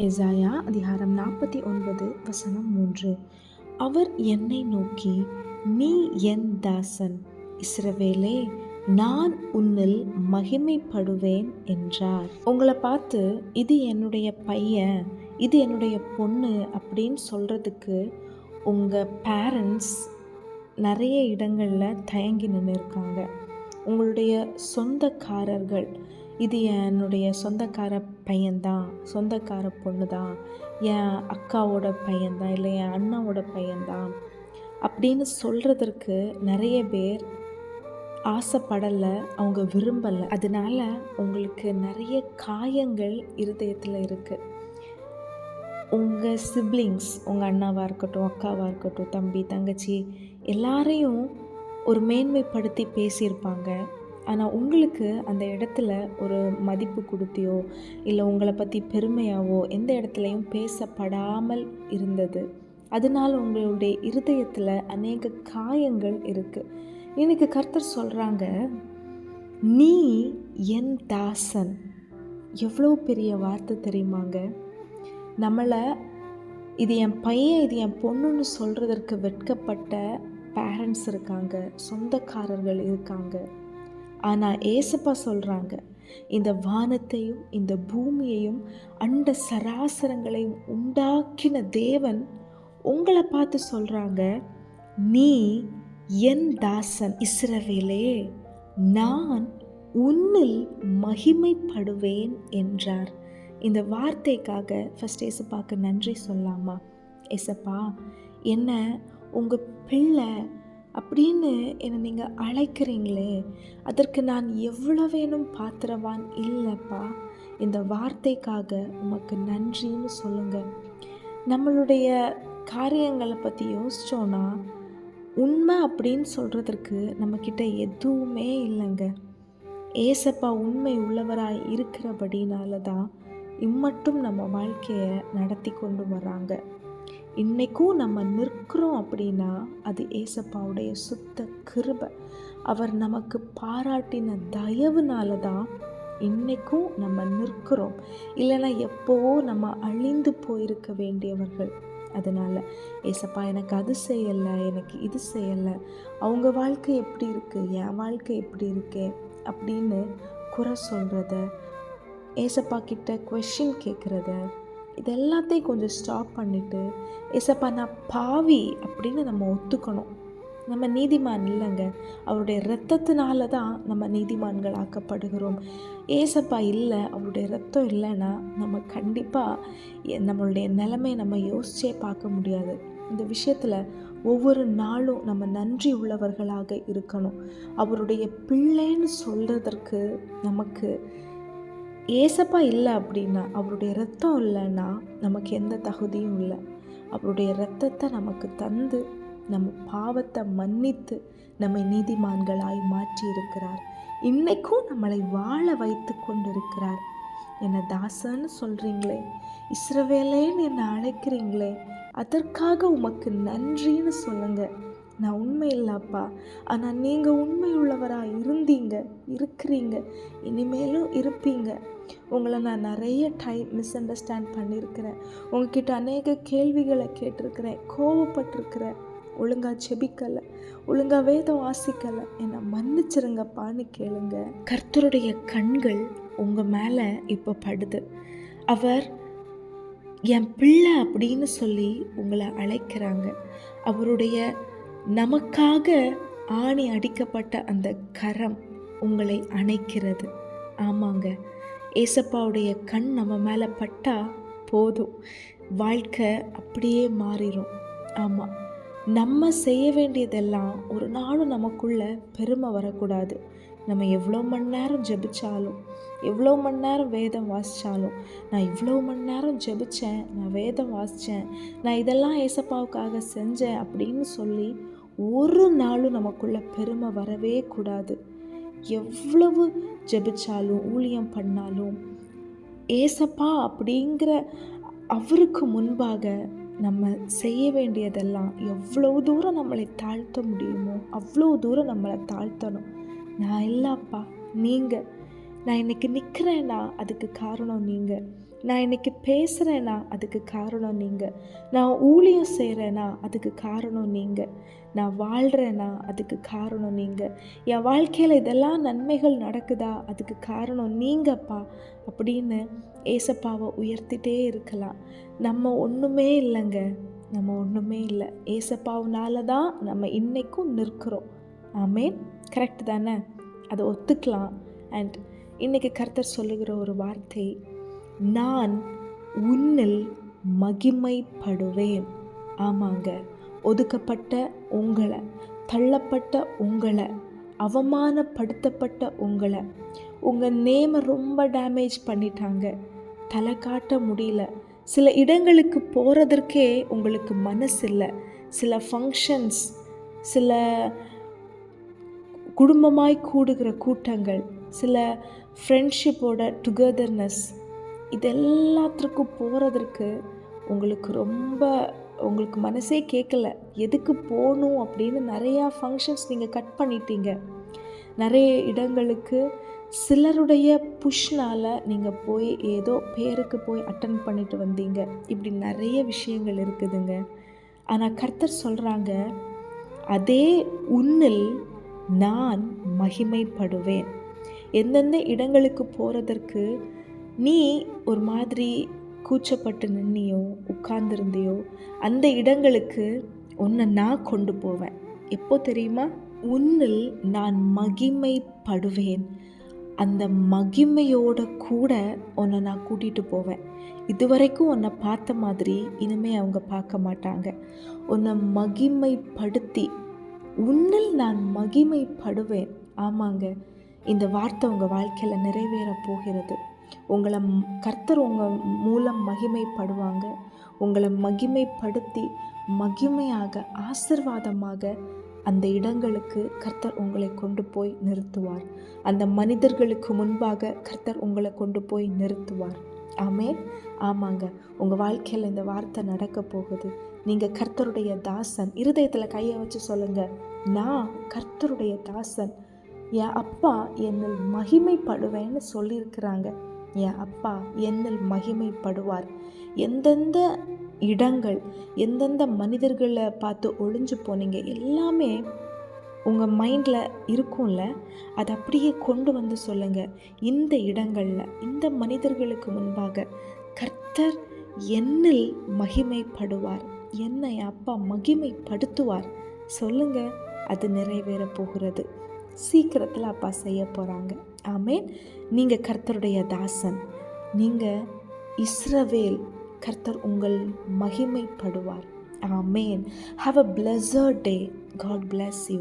எசாயா அதிகாரம் நாற்பத்தி ஒன்பது வசனம் மூன்று. அவர் என்னை நோக்கி நீ என் தாசன் இஸ்ரவேலே நான் உன்னில் மகிமைப்படுவேன் என்றார். உங்களை பார்த்து இது என்னுடைய பையன் இது என்னுடைய பொண்ணு அப்படின்னு சொல்கிறதுக்கு உங்கள் பேரண்ட்ஸ் நிறைய இடங்களில் தயங்கி நின்று இருக்காங்க உங்களுடைய சொந்தக்காரர்கள் இது என்னுடைய சொந்தக்கார பையன்தான். சொந்தக்கார பொண்ணு தான் என் அக்காவோட பையன்தான் இல்லை என் அண்ணாவோட பையன்தான். அப்படின்னு சொல்கிறதற்கு நிறைய பேர் ஆசைப்படலை அவங்க விரும்பலை. அதனால உங்களுக்கு நிறைய காயங்கள் இருதயத்தில் இருக்குது உங்கள் சிப்ளிங்ஸ் உங்கள் அண்ணாவாக இருக்கட்டும் அக்காவாக இருக்கட்டும் தம்பி தங்கச்சி எல்லாரையும் ஒரு மேன்மைப்படுத்தி பேசியிருப்பாங்க. ஆனால் உங்களுக்கு அந்த இடத்துல ஒரு மதிப்பு கொடுத்தியோ இல்லை உங்களை பற்றி பெருமையாவோ எந்த இடத்துலையும் பேசப்படாமல் இருந்தது. அதனால் உங்களுடைய இருதயத்தில் அநேக காயங்கள் இருக்குது இன்னைக்கு கர்த்தர் சொல்கிறாங்க நீ என் தாசன். எவ்வளோ பெரிய வார்த்தை தெரியுமாங்க? நம்மளை இது என் பையன் இது என் பொண்ணுன்னு சொல்கிறதற்கு வெட்கப்பட்ட பேரண்ட்ஸ் இருக்காங்க சொந்தக்காரர்கள் இருக்காங்க. ஆனால் ஏசப்பா சொல்கிறாங்க இந்த வானத்தையும் இந்த பூமியையும் அண்ட சராசரங்களையும் உண்டாக்கின தேவன் உங்களை பார்த்து சொல்கிறாங்க நீ என் தாசன் இஸ்ரவேலே நான் உன்னில் மகிமைப்படுவேன் என்றார். இந்த வார்த்தைக்காக ஃபஸ்ட் ஏசப்பாவுக்கு நன்றி சொல்லாமா? ஏசப்பா என்ன உங்கள் பிள்ளை அப்படின்னு என்னை நீங்கள் அழைக்கிறீங்களே அதற்கு நான் எவ்வளோ வேணும் பாத்திரவான் இல்லைப்பா? இந்த வார்த்தைக்காக உமக்கு நன்றின்னு சொல்லுங்கள் நம்மளுடைய காரியங்களை பற்றி யோசித்தோன்னா உண்மை அப்படின்னு சொல்கிறதுக்கு நம்மக்கிட்ட எதுவுமே இல்லைங்க. ஏசப்பா உண்மை உள்ளவராய் இருக்கிறபடினால தான் இம்மட்டும் நம்ம வாழ்க்கையை நடத்தி கொண்டு வராங்க. இன்றைக்கும் நம்ம நிற்கிறோம் அப்படின்னா அது ஏசப்பாவுடைய சுத்த கிருபை. அவர் நமக்கு பாராட்டின தயவுனால தான் இன்றைக்கும் நம்ம நிற்கிறோம். இல்லைன்னா எப்போவோ நம்ம அழிந்து போயிருக்க வேண்டியவர்கள். அதனால் ஏசப்பா எனக்கு அது செய்யலை எனக்கு இது செய்யலை. அவங்க வாழ்க்கை எப்படி இருக்குது என் வாழ்க்கை எப்படி இருக்கே? அப்படின்னு குறை சொல்கிறத ஏசப்பா கிட்ட கொஷின் கேட்குறத இது எல்லாத்தையும் கொஞ்சம் ஸ்டாப் பண்ணிவிட்டு ஏசப்பா நான் பாவி அப்படின்னு நம்ம ஒத்துக்கணும். நம்ம நீதிமான் இல்லைங்க. அவருடைய இரத்தத்தினால தான் நம்ம நீதிமான்கள் ஆக்கப்படுகிறோம். ஏசப்பா இல்லை. அவருடைய ரத்தம் இல்லைன்னா நம்ம கண்டிப்பாக நம்மளுடைய நிலைமையை நம்ம யோசிச்சே பார்க்க முடியாது. இந்த விஷயத்தில் ஒவ்வொரு நாளும் நம்ம நன்றி உள்ளவர்களாக இருக்கணும். அவருடைய பிள்ளைன்னு சொல்கிறதற்கு நமக்கு ஏசப்பா இல்லை அப்படின்னா அவருடைய ரத்தம் இல்லைன்னா நமக்கு எந்த தகுதியும் இல்லை. அவருடைய ரத்தத்தை நமக்கு தந்து நம்ம பாவத்தை மன்னித்து நம்மை நீதிமான்களாய் மாற்றி இருக்கிறார் இன்னைக்கும் நம்மளை வாழ வைத்து கொண்டிருக்கிறார். என்னை தாசன்னு சொல்கிறீங்களே இஸ்ரவேலேன்னு என்னை அழைக்கிறீங்களே? அதற்காக உமக்கு நன்றின்னு சொல்லுங்கள் நான் உண்மை இல்லைப்பா. ஆனால் நீங்கள் உண்மை உள்ளவராக இருந்தீங்க இருக்கிறீங்க இனிமேலும் இருப்பீங்க. உங்களை நான் நிறைய டைம் மிஸ் அண்டர்ஸ்டாண்ட் பண்ணியிருக்கிறேன். உங்ககிட்ட அநேக கேள்விகளை கேட்டிருக்கிறேன். கோவப்பட்டிருக்கிறேன். ஒழுங்காக செபிக்கலை ஒழுங்காக வேதம் வாசிக்கலை. என்னை மன்னிச்சிருங்கப்பான்னு கேளுங்க. கர்த்தருடைய கண்கள் உங்கள் மேலே இப்போ படுது. அவர் என் பிள்ளை அப்படின்னு சொல்லி உங்களை அழைக்கிறாங்க. அவருடைய நமக்காக ஆணி அடிக்கப்பட்ட அந்த கரம் உங்களை அணைக்கிறது. ஆமாங்க. ஏசப்பாவுடைய கண் நம்ம மேலே பட்டால் போதும். வாழ்க்கை அப்படியே மாறிடும் ஆமாம் நம்ம செய்ய வேண்டியதெல்லாம் ஒரு நாளும் நமக்குள்ள பெருமை வரக்கூடாது. நம்ம எவ்வளோ மணி நேரம் ஜெபிச்சாலும் எவ்வளோ மணி நேரம் வேதம் வாசித்தாலும் நான் இவ்வளோ மணி நேரம் ஜெபித்தேன் நான் வேதம் வாசித்தேன் நான் இதெல்லாம் ஏசப்பாவுக்காக செஞ்சேன் அப்படின்னு சொல்லி ஒரு நாளும் நமக்குள்ளே பெருமை வரவே கூடாது. எவ்வளவு ஜெபிச்சாலும் ஊழியம் பண்ணாலும் ஏசப்பா அப்படிங்கிற அவருக்கு முன்பாக நம்ம செய்ய வேண்டியதெல்லாம் எவ்வளோ தூரம் நம்மளை தாழ்த்த முடியுமோ அவ்வளோ தூரம் நம்மளை தாழ்த்தணும். நான் இல்லைப்பா நீங்கள் நான் இன்றைக்கி நிற்கிறேன்னா அதுக்கு காரணம் நீங்கள் நான் இன்னைக்கு பேசுகிறேன்னா அதுக்கு காரணம் நீங்கள் நான் ஊழியம் செய்கிறேன்னா அதுக்கு காரணம் நீங்கள் நான் வாழ்கிறேன்னா அதுக்கு காரணம் நீங்கள் என் வாழ்க்கையில் இதெல்லாம் நன்மைகள் நடக்குதா அதுக்கு காரணம் நீங்கப்பா அப்படின்னு ஏசப்பாவை உயர்த்திட்டே இருக்கலாம். நம்ம ஒன்றுமே இல்லைங்க. நம்ம ஒன்றுமே இல்லை. ஏசப்பாவுனால தான் நம்ம இன்றைக்கும் நிற்கிறோம். ஆமேன். கரெக்ட் தானே? அதை ஒத்துக்கலாம். அண்ட் இன்றைக்கி கர்த்தர் சொல்லுகிற ஒரு வார்த்தை நான் உன்னில் மகிமைப்படுவேன். ஆமாங்க. ஒதுக்கப்பட்ட உங்களை தள்ளப்பட்ட உங்களை அவமானப்படுத்தப்பட்ட உங்களை. உங்கள் நேமை ரொம்ப டேமேஜ் பண்ணிட்டாங்க. தலை காட்ட முடியல. சில இடங்களுக்கு போகிறதற்கே உங்களுக்கு மனசு இல்லை. சில ஃபங்க்ஷன்ஸ் சில குடும்பமாய் கூடுகிற கூட்டங்கள் சில ஃப்ரெண்ட்ஷிப்போட டுகெதர்னஸ் இது எல்லாத்திற்கும் போகிறதற்கு உங்களுக்கு ரொம்ப உங்களுக்கு மனசே கேட்கல எதுக்கு போகணும் அப்படின்னு நிறையா ஃபங்க்ஷன்ஸ் நீங்கள் கட் பண்ணிட்டீங்க. நிறைய இடங்களுக்கு சிலருடைய புஷ்னால் நீங்கள் போய் ஏதோ பேருக்கு போய் அட்டன் பண்ணிட்டு வந்தீங்க. இப்படி நிறைய விஷயங்கள் இருக்குதுங்க. ஆனால் கர்த்தர் சொல்கிறாங்க அதே உன்னில் நான் மகிமைப்படுவேன். எந்தெந்த இடங்களுக்கு போகிறதற்கு நீ ஒரு மாதிரி கூச்சப்பட்டு நின்னியோ உட்கார்ந்துருந்தியோ அந்த இடங்களுக்கு உன்னை நான் கொண்டு போவேன். எப்போ தெரியுமா? உன்னில் நான் மகிமைப்படுவேன். அந்த மகிமையோட கூட உன்னை நான் கூட்டிகிட்டு போவேன். இதுவரைக்கும் உன்னை பார்த்த மாதிரி இனிமே அவங்க பார்க்க மாட்டாங்க. உன்னை மகிமைப்படுத்தி உன்னில் நான் மகிமைப்படுவேன். ஆமாங்க இந்த வார்த்தை உங்கள் வாழ்க்கையில் நிறைவேற போகிறது. உங்களை கர்த்தர் உங்கள் மூலம் மகிமைப்படுவாங்க. உங்களை மகிமைப்படுத்தி மகிமையாக ஆசிர்வாதமாக அந்த இடங்களுக்கு கர்த்தர் உங்களை கொண்டு போய் நிறுத்துவார். அந்த மனிதர்களுக்கு முன்பாக கர்த்தர் உங்களை கொண்டு போய் நிறுத்துவார். ஆமே ஆமாங்க. உங்கள் வாழ்க்கையில் இந்த வார்த்தை நடக்க போகுது. நீங்கள் கர்த்தருடைய தாசன். இருதயத்தில் கையை வச்சு சொல்லுங்கள் நான் கர்த்தருடைய தாசன். என் அப்பா என்னை மகிமைப்படுவேன்னு சொல்லியிருக்கிறாங்க. என் அப்பா என்னில் மகிமைப்படுவார். எந்தெந்த இடங்கள் எந்தெந்த மனிதர்களை பார்த்து ஒளிஞ்சு போனீங்க எல்லாமே உங்கள் மைண்டில் இருக்கும்ல? அதை அப்படியே கொண்டு வந்து சொல்லுங்கள் இந்த இடங்களில் இந்த மனிதர்களுக்கு முன்பாக கர்த்தர் என்னில் மகிமைப்படுவார். என்னை அப்பா மகிமைப்படுத்துவார். சொல்லுங்கள் அது நிறைவேற போகிறது. சீக்கிரத்தில் அப்பா செய்ய போகிறாங்க ஆமேன். நீங்கள் கர்த்தருடைய தாசன். நீங்கள் இஸ்ரவேல் கர்த்தர் உங்கள் மகிமைப்படுவார். ஆமேன். Have a pleasure day God bless you